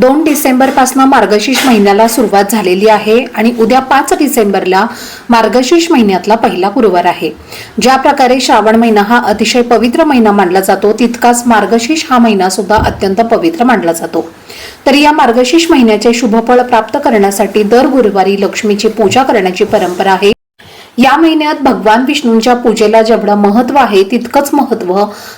दोन डिसेंबरपासून मार्गशीर्ष महिन्याला सुरुवात झालेली आहे आणि उद्या पाच डिसेंबरला मार्गशीर्ष महिन्यातला पहिला गुरुवार आहे. ज्या प्रकारे श्रावण महिना हा अतिशय पवित्र महिना मानला जातो तितकाच मार्गशीर्ष हा महिना सुद्धा अत्यंत पवित्र मानला जातो. तर या मार्गशीर्ष महिन्याचे शुभफळ प्राप्त करण्यासाठी दर गुरुवारी लक्ष्मीची पूजा करण्याची परंपरा आहे. या महिन्यात भगवान विष्णूंच्या पूजेला जेवढं महत्त्व आहे तितकंच महत्त्व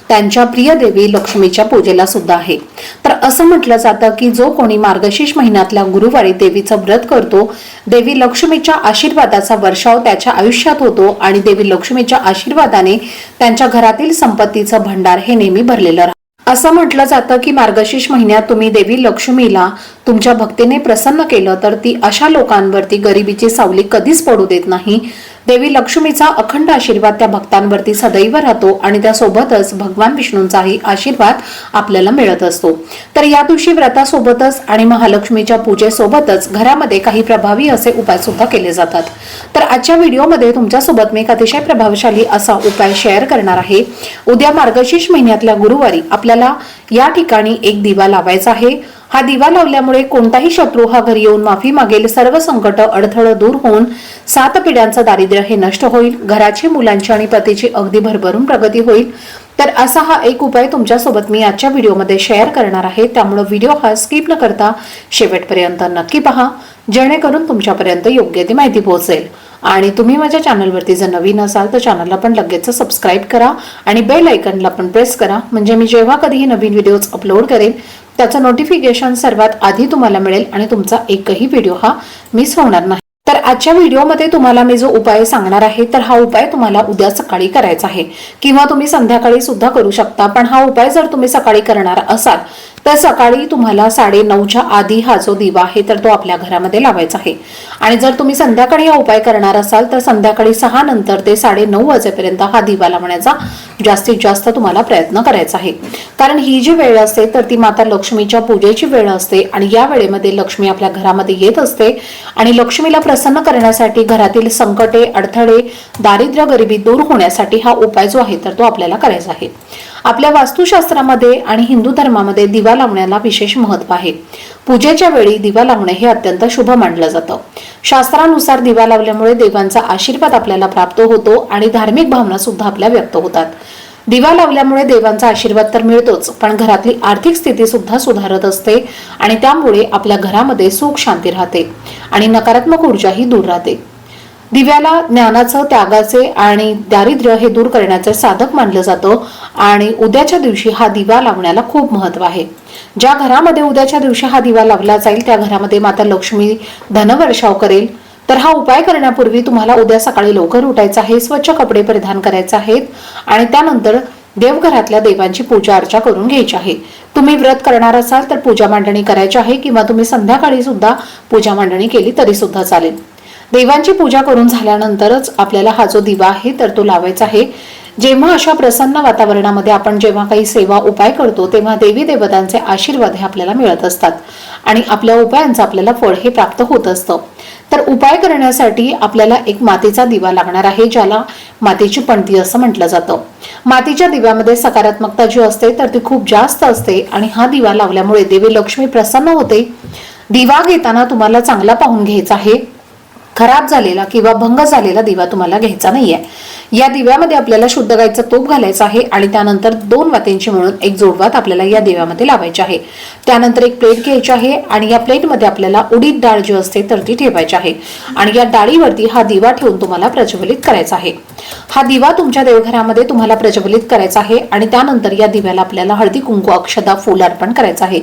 त्यांच्या प्रिय देवी लक्ष्मीच्या पूजेला सुद्धा आहे. तर असं म्हटलं जातं की जो कोणी मार्गशीर्ष महिन्यातल्या गुरुवारी देवीचं व्रत करतो देवी लक्ष्मीच्या आशीर्वादाचा वर्षाव त्याच्या आयुष्यात होतो आणि देवी लक्ष्मीच्या आशीर्वादाने त्यांच्या घरातील संपत्तीचं भंडार हे नेहमी भरलेलं राहतं. असं म्हटलं जातं की मार्गशीर्ष महिन्यात तुम्ही देवी लक्ष्मीला तुमच्या भक्तीने प्रसन्न केलं तर ती अशा लोकांवरती गरिबीची सावली कधीच पडू देत नाही. देवी लक्ष्मीचा अखंड आशीर्वाद त्या भक्तांवरती सदैव राहतो आणि त्यासोबतच भगवान विष्णूंचाही आशीर्वाद आपल्याला मिळत असतो. तर या दिवशी व्रतासोबतच आणि महालक्ष्मीच्या पूजेसोबतच घरामध्ये काही प्रभावी असे उपाय सुद्धा केले जातात. तर आजच्या व्हिडिओमध्ये तुमच्यासोबत मी एक अतिशय प्रभावशाली असा उपाय शेअर करणार आहे. उद्या मार्गशीर्ष महिन्यातल्या गुरुवारी आपल्याला या ठिकाणी एक दिवा लावायचा आहे. हा दिवा लावल्यामुळे कोणताही शत्रू हा घरी येऊन माफी मागेल सर्व संकट अडथळं दूर होऊन सात पिढ्यांचं दारिद्र्य हे नष्ट होईल घराची मुलांची आणि पतीची अगदी भरभरून प्रगती होईल. तर असा हा एक उपाय तुमच्यासोबत मी आजच्या व्हिडिओमध्ये शेअर करणार आहे. त्यामुळे व्हिडिओ हा स्किप न करता शेवटपर्यंत नक्की पहा जेणेकरून तुमच्यापर्यंत योग्य ती माहिती पोहोचेल. आणि तुम्ही माझ्या चॅनलवरती जर नवीन असाल तर चॅनलला पण लगेच सबस्क्राईब करा आणि बेल आयकनला पण प्रेस करा. म्हणजे मी जेव्हा कधीही नवीन व्हिडिओज अपलोड करेन त्याचं नोटिफिकेशन सर्वात आधी तुम्हाला मिळेल आणि तुमचा एकही व्हिडिओ हा मिस होणार नाही. तर आजच्या व्हिडिओमध्ये तुम्हाला मी जो उपाय सांगणार आहे तर हा उपाय तुम्हाला उद्या सकाळी करायचा आहे. किंवा तुम्ही संध्याकाळी सुद्धा करू शकता पण हा उपाय जर तुम्ही सकाळी करणार असाल तर सकाळी तुम्हाला साडे नऊच्या आधी हा जो दिवा आहे तर तो आपल्या घरामध्ये लावायचा आहे. आणि जर तुम्ही संध्याकाळी हा उपाय करणार असाल तर संध्याकाळी सहा नंतर ते साडे नऊ वाजेपर्यंत हा दिवा लावण्याचा जास्तीत जास्त तुम्हाला प्रयत्न करायचा आहे. कारण ही जी वेळ असते तर ती माता लक्ष्मीच्या पूजेची वेळ असते आणि या वेळेमध्ये लक्ष्मी आपल्या घरामध्ये येत असते. आणि लक्ष्मीला प्रसन्न करण्यासाठी घरातील संकटे अडथळे दारिद्र्य गरिबी दूर होण्यासाठी हा उपाय जो आहे तर तो आपल्याला करायचा आहे. आपल्या वास्तुशास्त्रामध्ये आणि हिंदू धर्मामध्ये दिवा लावण्याला विशेष महत्त्व आहे. पूजेच्या वेळी दिवा लावणे हे अत्यंत शुभ मानलं जातं. शास्त्रानुसार दिवा लावल्यामुळे देवांचा आशीर्वाद आपल्याला प्राप्त होतो आणि धार्मिक भावना सुद्धा आपल्या व्यक्त होतात. दिवा लावल्यामुळे देवांचा आशीर्वाद तर मिळतोच पण घरातली आर्थिक स्थिती सुद्धा सुधारत असते आणि त्यामुळे आपल्या घरामध्ये सुख शांती राहते आणि नकारात्मक ऊर्जाही दूर राहते. दिव्याला ज्ञानाचं त्यागाचे आणि दारिद्र्य हे दूर करण्याचं साधक मानलं जातं आणि उद्याच्या दिवशी हा दिवा लावण्याला खूप महत्त्व आहे. ज्या घरामध्ये उद्याच्या दिवशी हा दिवा लावला जाईल त्या घरामध्ये माता लक्ष्मी धनवर्षाव करेल. तर हा उपाय करण्यापूर्वी तुम्हाला उद्या सकाळी लवकर उठायचं आहे स्वच्छ कपडे परिधान करायचे आहेत आणि त्यानंतर देवघरातल्या देवांची पूजा अर्चा करून घ्यायची आहे. तुम्ही व्रत करणार असाल तर पूजा मांडणी करायची आहे किंवा तुम्ही संध्याकाळी सुद्धा पूजा मांडणी केली तरी सुद्धा चालेल. देवांची पूजा करून झाल्यानंतरच आपल्याला हा जो दिवा आहे तर तो लावायचा आहे. जेव्हा अशा प्रसन्न वातावरणामध्ये आपण जेव्हा काही सेवा उपाय करतो तेव्हा देवी देवतांचे आशीर्वाद हे आपल्याला मिळत असतात. आणि आपल्या उपायांचं आपल्याला फळ हे प्राप्त होत असतं. तर उपाय करण्यासाठी आपल्याला एक मातीचा दिवा लागणार आहे ज्याला मातीची पणती असं म्हटलं जातं. मातीच्या दिव्यामध्ये सकारात्मकता जी असते तर ती खूप जास्त असते आणि हा दिवा लावल्यामुळे देवी लक्ष्मी प्रसन्न होते. दिवा घेताना तुम्हाला चांगला पाहून घ्यायचा आहे. खराब झालेला किंवा भंग झालेला दिवा तुम्हाला घ्यायचा नाहीये. या दिव्यामध्ये आपल्याला शुद्ध गायचं तूप घालायचा आहे आणि त्यानंतर दोन वातींची म्हणून एक जोडवात आपल्याला या दिव्यामध्ये लावायची आहे. त्यानंतर एक प्लेट घ्यायची आहे आणि या प्लेटमध्ये आपल्याला उडीद डाळ जी असते तर ती ठेवायची आहे. आणि या डाळीवरती हा दिवा ठेवून तुम्हाला प्रज्वलित करायचा आहे. हा दिवा तुमच्या देवघरामध्ये तुम्हाला प्रज्वलित करायचा आहे आणि त्यानंतर या दिव्याला आपल्याला हळदी कुंकू अक्षदा फुल अर्पण करायचं आहे.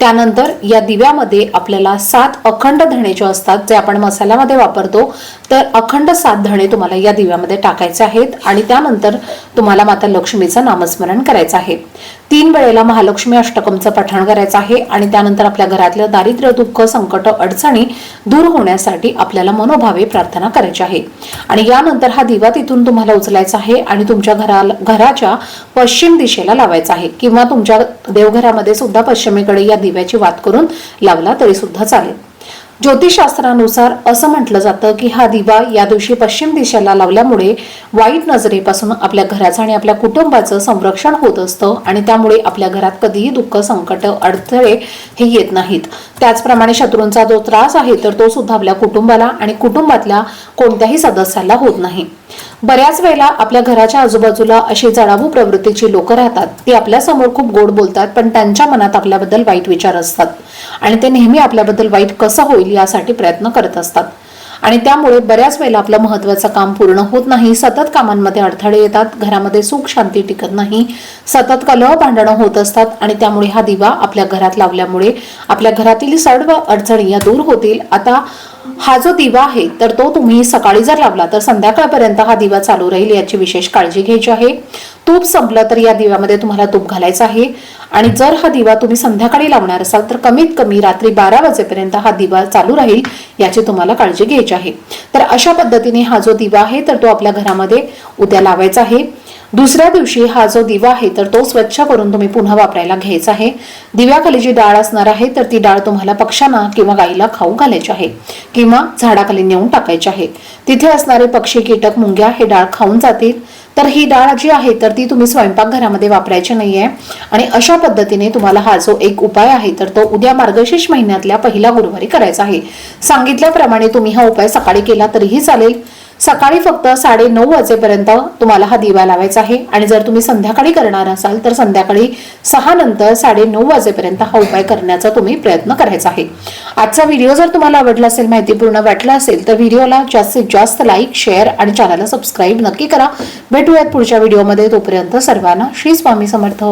त्यानंतर या दिव्यामध्ये आपल्याला सात अखंड धणे जे असतात जे आपण मसाल्यामध्ये वापरतो तर अखंड सात धणे तुम्हाला या दिव्यामध्ये टाकायचे आहेत आणि त्यानंतर तुम्हाला माता लक्ष्मीचं नामस्मरण करायचं आहे. तीन वेळेला महालक्ष्मी अष्टकमचं पठण करायचं आहे आणि त्यानंतर आपल्या घरातलं दारिद्र्य दुःख संकट अडचणी दूर होण्यासाठी आपल्याला मनोभावे प्रार्थना करायची आहे. आणि यानंतर हा दिवा तिथून तुम्हाला उचलायचा आहे आणि तुमच्या घराला घराच्या पश्चिम दिशेला लावायचा आहे किंवा तुमच्या देवघरामध्ये सुद्धा पश्चिमेकडे या दिव्याची वात करून लावला तरी सुद्धा चालेल. ज्योतिषशास्त्रानुसार असं म्हटलं जातं की हा दिवा या दिवशी पश्चिम दिशेला लावल्यामुळे वाईट नजरेपासून आपल्या घराचं आणि आपल्या कुटुंबाचं संरक्षण होत असतं आणि त्यामुळे आपल्या घरात कधीही दुःख संकट अडथळे हे येत नाहीत. त्याचप्रमाणे शत्रूंचा जो त्रास आहे तर तो सुद्धा आपल्या कुटुंबाला आणि कुटुंबातल्या कोणत्याही सदस्याला होत नाही. बऱ्याच वेळेला आपल्या घराच्या आजूबाजूला अशी जडावू प्रवृत्तीची लोक राहतात. ती आपल्यासमोर खूप गोड बोलतात पण त्यांच्या मनात आपल्याबद्दल वाईट विचार असतात. आणि ते नेहमी आपल्याबद्दल वाईट कसं होईल यासाठी प्रयत्न करत असतात. आणि त्यामुळे बऱ्याच वेळेला आपलं महत्वाचं काम पूर्ण होत नाही सतत कामांमध्ये अडथळे येतात घरामध्ये सुख शांती टिकत नाही सतत कलह भांडणं होत असतात आणि त्यामुळे हा दिवा आपल्या घरात लावल्यामुळे आपल्या घरातील सर्व अडचणी या दूर होतील. आता हा जो दिवा आहे तर तो तुम्ही सकाळी जर लावला तर संध्याकाळपर्यंत हा दिवा चालू राहील याची विशेष काळजी घ्यायची आहे. तूप संपलं तर या दिव्यामध्ये तुम्हाला तूप घालायचं आहे. आणि जर हा दिवा तुम्ही संध्याकाळी लावणार असाल तर कमीत कमी रात्री बारा वाजेपर्यंत हा दिवा चालू राहील याची तुम्हाला काळजी घ्यायची आहे. तर अशा पद्धतीने हा जो दिवा आहे तर तो आपल्या घरामध्ये उद्या लावायचा आहे. दुसऱ्या दिवशी हा जो दिवा आहे तर तो स्वच्छ करून तुम्ही पुन्हा वापरायला घ्यायचा आहे. दिव्याखाली जी डाळ असणार आहे तर ती डाळ तुम्हाला पक्ष्यांना किंवा गाईला खाऊ घालायची आहे किंवा झाडाखाली नेऊन टाकायची आहे. तिथे असणारे पक्षी कीटक मुंग्या हे डाळ खाऊन जातील. तर ही डाळ जी आहे तर ती तुम्ही स्वयंपाकघरामध्ये वापरायची नाहीये. आणि अशा पद्धतीने तुम्हाला हा जो एक उपाय आहे तर तो उद्या मार्गशीर्ष महिन्यातल्या पहिल्या गुरुवारी करायचा आहे. सांगितल्याप्रमाणे तुम्ही हा उपाय सकाळी केला तरीही चालेल. सकाळी फक्त साडे नऊ वाजेपर्यंत तुम्हाला हा दिवा लावायचा आहे. आणि जर तुम्ही संध्याकाळी करणार असाल तर संध्याकाळी सहा नंतर साडे नऊ वाजेपर्यंत हा उपाय करण्याचा तुम्ही प्रयत्न करायचा आहे. आजचा व्हिडिओ जर तुम्हाला आवडला असेल माहितीपूर्ण वाटला असेल तर व्हिडिओला जास्तीत जास्त लाईक शेअर आणि चॅनलला सबस्क्राईब नक्की करा. भेटूयात पुढच्या व्हिडिओमध्ये. तोपर्यंत सर्वांना श्री स्वामी समर्थ.